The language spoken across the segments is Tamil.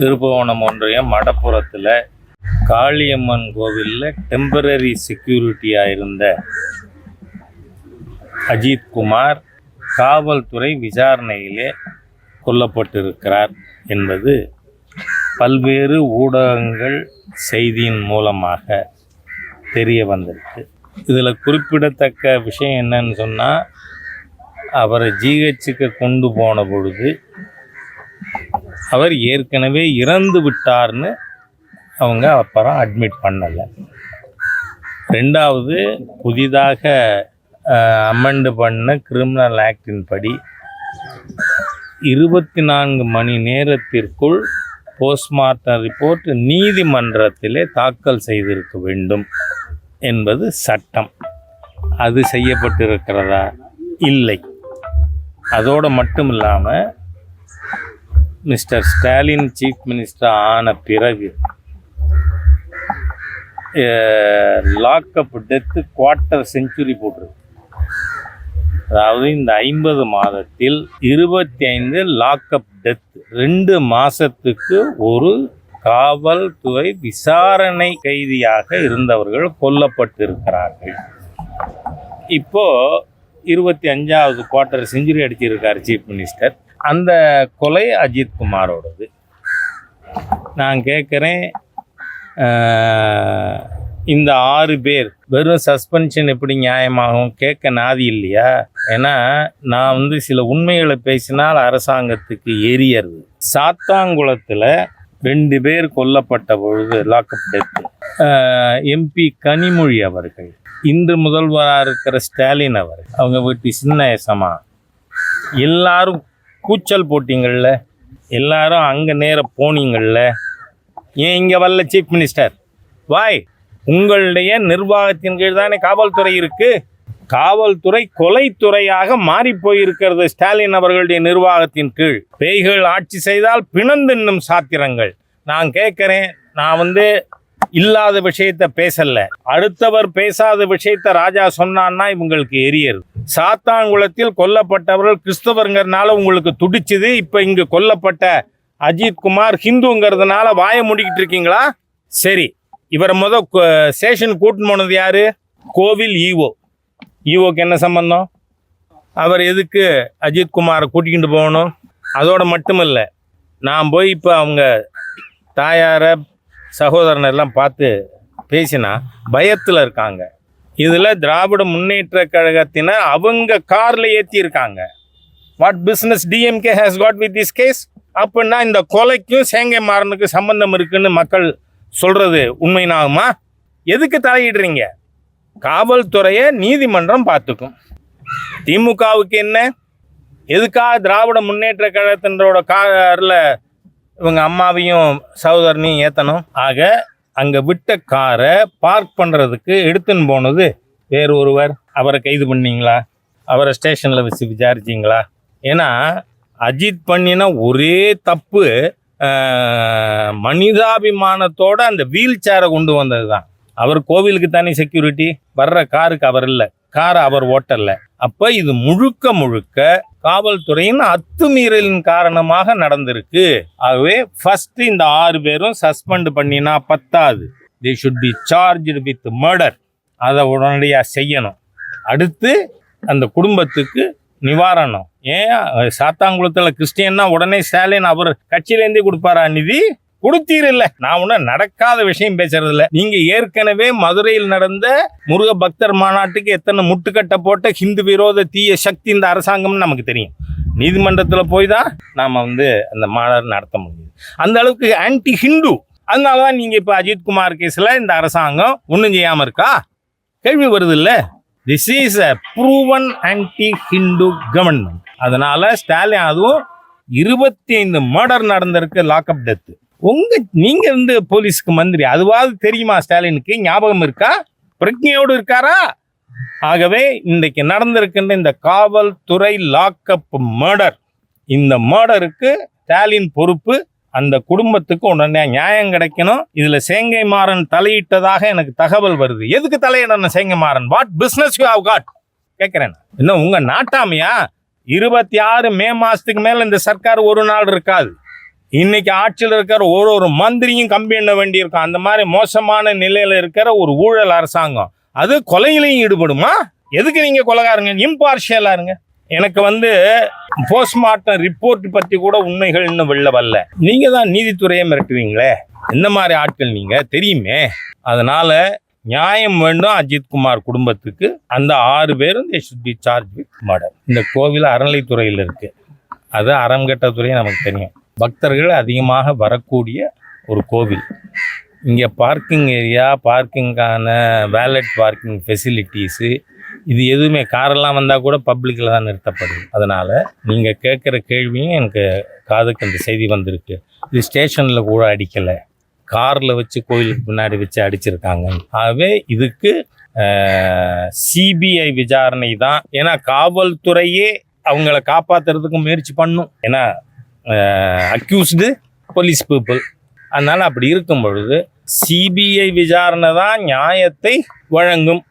திருப்புவனம் ஒன்றியம் மடப்புறத்தில் காளியம்மன் கோவிலில் டெம்பரரி செக்யூரிட்டியாக இருந்த அஜித்குமார் காவல்துறை விசாரணையிலே கொல்லப்பட்டிருக்கிறார் என்பது பல்வேறு ஊடகங்கள் செய்தியின் மூலமாக தெரிய வந்திருக்கு. இதில் குறிப்பிடத்தக்க விஷயம் என்னன்னு சொன்னால் அவரை ஜிஹெச்சுக்கு கொண்டு போன பொழுது அவர் ஏற்கனவே இறந்து விட்டார்னு அவங்க அப்புறம் அட்மிட் பண்ணலை. ரெண்டாவது புதிதாக அமெண்டு பண்ண கிரிமினல் ஆக்டின் படி இருபத்தி நான்கு மணி நேரத்திற்குள் போஸ்ட்மார்ட்டம் ரிப்போர்ட் நீதிமன்றத்திலே தாக்கல் செய்திருக்க வேண்டும் என்பது சட்டம். அது செய்யப்பட்டிருக்கிறதா? இல்லை. அதோடு மட்டும் இல்லாமல் மிஸ்டர் ஸ்டாலின் சீஃப் மினிஸ்டர் ஆன பிறகு லாக்அப் டெத்து குவார்ட்டர் செஞ்சுரி போட்டிருக்கு. அதாவது இந்த ஐம்பது மாதத்தில் இருபத்தி ஐந்து லாக்அப் டெத் ரெண்டு மாதத்துக்கு ஒரு காவல்துறை விசாரணை கைதியாக இருந்தவர்கள் கொல்லப்பட்டிருக்கிறார்கள். இப்போ இருபத்தி அஞ்சாவது குவார்ட்டர் செஞ்சுரி அடிச்சிருக்கார் சீஃப் மினிஸ்டர். அந்த கொலை அஜித் குமாரோடது. நான் கேட்குறேன் இந்த ஆறு பேர் வெறும் சஸ்பென்ஷன் எப்படி நியாயமாகும்? கேட்க நாதி இல்லையா? ஏன்னா நான் வந்து சில உண்மைகளை பேசினால் அரசாங்கத்துக்கு எரியறது. சாத்தாங்குளத்தில் ரெண்டு பேர் கொல்லப்பட்ட பொழுது லாக்அப் டெத்து எம்பி கனிமொழி அவர்கள் இன்று முதல்வராக இருக்கிற ஸ்டாலின் அவர் அவங்க வீட்டு சின்ன எசமா எல்லாரும் கூச்சல் போட்டிங்கள்ல. எல்லாரும் அங்கே நேர போனீங்கள்ல. ஏன் இங்கே வரல சீஃப் மினிஸ்டர் வாய் உங்களுடைய நிர்வாகத்தின் கீழ் தானே காவல்துறை இருக்குது காவல்துறை கொலைத்துறையாக மாறி போயிருக்கிறது ஸ்டாலின் அவர்களுடைய நிர்வாகத்தின் கீழ். பேய்கள் ஆட்சி செய்தால் பிணந்தென்னும் சாத்திரங்கள். நான் கேட்குறேன் நான் வந்து இல்லாத விஷயத்த பேசல. அடுத்தவர் பேசாத விஷயத்த ராஜா சொன்னான்னா இவங்களுக்கு எரியது சாத்தாங்குளத்தில் கொல்லப்பட்டவர்கள் கிறிஸ்தவருங்கிறதுனால உங்களுக்கு துடிச்சுது. இப்போ இங்கு கொல்லப்பட்ட அஜித் குமார் ஹிந்துங்கிறதுனால வாயை முடிக்கிட்டு இருக்கீங்களா? சரி. இவரை முத ஸ்டேஷன் கூட்டின்னு போனது யாரு? கோவில் ஈவோ. ஈவோக்கு என்ன சம்பந்தம்? அவர் எதுக்கு அஜித் குமாரை கூட்டிக்கிட்டு போகணும்? அதோட இல்லை நான் போய் இப்போ அவங்க தாயாரை சகோதரனெல்லாம் பார்த்து பேசினா பயத்தில் இருக்காங்க. இதில் திராவிட முன்னேற்ற கழகத்தினர் அவங்க காரில் ஏற்றியிருக்காங்க what business DMK has got with this case அப்படின்னா இந்த கொலைக்கும் சேங்கை மாறனுக்கு சம்பந்தம் இருக்குன்னு மக்கள் சொல்கிறது உண்மையினாகுமா எதுக்கு தலையிடுறீங்க? காவல்துறையை நீதிமன்றம் பார்த்துக்கும். திமுகவுக்கு என்ன? எதுக்காக திராவிட முன்னேற்ற கழகத்தினரோட காரில் இவங்க அம்மாவையும் சகோதரனையும் ஏற்றணும் ஆக அங்கே விட்ட காரை பார்க் பண்ணுறதுக்கு எடுத்துன்னு போனது வேறு ஒருவர். அவரை கைது பண்ணிங்களா? அவரை ஸ்டேஷனில் வச்சு விசாரிச்சிங்களா? ஏன்னா அஜித் பண்ணின ஒரே தப்பு மனிதாபிமானத்தோடு மனிதாபிமானத்தோட அந்த வீல் சேரை கொண்டு வந்தது தான் அவர் கோவிலுக்கு தானே செக்யூரிட்டி வர்ற காருக்கு அவர் இல்லை. காரை அவர் ஓட்டலை. அப்போ இது முழுக்க முழுக்க காவல்துறையின் அத்துமீறலின் காரணமாக நடந்திருக்கு. ஆகவே ஃபர்ஸ்ட் இந்த ஆறு பேரும் சஸ்பெண்ட் பண்ணினா பத்தாது. They should be charge with murder அதை உடனடியாக செய்யணும். அடுத்து அந்த குடும்பத்துக்கு நிவாரணம். ஏன்? சாத்தாங்குளத்தில் கிறிஸ்டியன்னா உடனே ஸ்டாலின் அவர் கட்சியிலேருந்தே கொடுப்பாரா நிதி? கொடுத்தீர் இல்ல நான் ஒன்றும் நடக்காத விஷயம் பேசுறது இல்ல நீங்க ஏற்கனவே மதுரையில் நடந்த முருக பக்தர் மாநாட்டுக்கு எத்தனை முட்டுக்கட்டை போட்ட ஹிந்து விரோத தீய சக்தி இந்த அரசாங்கம்னு நமக்கு தெரியும். நீதிமன்றத்தில் போய் தான் நாம் வந்து அந்த மாநாடு நடத்த முடியுது. அந்த அளவுக்கு ஆன்டி ஹிந்து அதனால தான் நீங்கள் இப்போ அஜித்குமார் கேஸில் இந்த அரசாங்கம் ஒன்றும் செய்யாமல் இருக்கா? கேள்வி வருது இல்லை this is a proven anti Hindu government அதனால் ஸ்டாலின் அதுவும் இருபத்தி ஐந்து மர்டர் நடந்திருக்கு லாக்அப் டெத்து உங்க நீங்க வந்து போலீஸுக்கு மந்திரி அதுவாவது தெரியுமா ஸ்டாலினுக்கு? ஞாபகம் இருக்கா? பிரஜையோடு இருக்காரா? ஆகவே இன்றைக்கு நடந்திருக்கின்ற இந்த காவல்துறை லாக்அப் மர்டர் இந்த மர்டருக்கு ஸ்டாலின் பொறுப்பு அந்த குடும்பத்துக்கு உடனே நியாயம் கிடைக்கணும். இதில் சேங்கை மாறன் தலையிட்டதாக எனக்கு தகவல் வருது. எதுக்கு தலையிடணும் சேங்கை Maran? What business you have got கேட்குறேன் என்ன உங்கள் நாட்டாமையா? இருபத்தி ஆறு மே மாதத்துக்கு மேலே இந்த சர்க்கார் ஒரு நாள் இருக்காது. இன்னைக்கு ஆட்சியில் இருக்கிற ஒரு ஒரு மந்திரியும் கம்பி எண்ண வேண்டியிருக்கும் அந்த மாதிரி மோசமான நிலையில் இருக்கிற ஒரு ஊழல் அரசாங்கம். அது கொலையிலையும் ஈடுபடுமா? எதுக்கு நீங்கள் கொலைகாரங்க? இம்பார்ஷியலாக இருங்க. எனக்கு வந்து போஸ்ட்மார்ட்டம் ரிப்போர்ட் பற்றி கூட உண்மைகள் இன்னும் வெளில வரல. நீங்கள் தான் நீதித்துறையை மிரட்டுவீங்களே. இந்த மாதிரி ஆட்கள் நீங்கள் தெரியுமே. அதனால் நியாயம் வேண்டும் அஜித்குமார் குடும்பத்துக்கு. அந்த ஆறு பேரும் they should be charge with murder இந்த கோவில் அறநிலைத்துறையில் இருக்குது அது துறையும் நமக்கு தெரியும். பக்தர்கள் அதிகமாக வரக்கூடிய ஒரு கோவில். இங்கே பார்க்கிங் ஏரியா பார்க்கிங்கான வேலட் பார்க்கிங் ஃபெசிலிட்டிஸு இது எதுவுமே காரெல்லாம் வந்தால் கூட பப்ளிக்கில் தான் நிறுத்தப்படுது அதனால் நீங்கள் கேட்குற கேள்வியும் எனக்கு காதுக்கு அந்த செய்தி வந்திருக்கு. இது ஸ்டேஷனில் கூட அடிக்கலை. காரில் வச்சு கோயிலுக்கு பின்னாடி வச்சு அடிச்சிருக்காங்க. ஆகவே இதுக்கு சிபிஐ விசாரணை தான். ஏன்னா காவல்துறையே அவங்கள காப்பாற்றுறதுக்கு முயற்சி பண்ணும். ஏன்னா அக்யூஸ்டு போலீஸ் பீப்புள் அதனால் அப்படி இருக்கும் பொழுது சிபிஐ விசாரணை தான் நியாயத்தை வழங்கும்.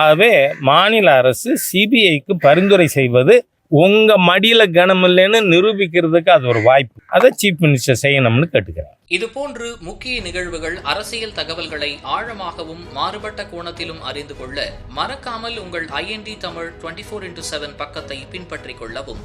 ஆகவே மாநில அரசு சிபிஐக்கு பரிந்துரை செய்வது உங்கள் மடியில் கனம் இல்லைன்னு நிரூபிக்கிறதுக்கு அது ஒரு வாய்ப்பு. அதை சீஃப் மினிஸ்டர் செய்யணும்னு கேட்டுக்கிறேன் இதுபோன்று முக்கிய நிகழ்வுகள் அரசியல் தகவல்களை ஆழமாகவும் மாறுபட்ட கோணத்திலும் அறிந்து கொள்ள மறக்காமல் உங்கள் IND Tamil twenty four into seven பக்கத்தை பின்பற்றிக் கொள்ளவும்.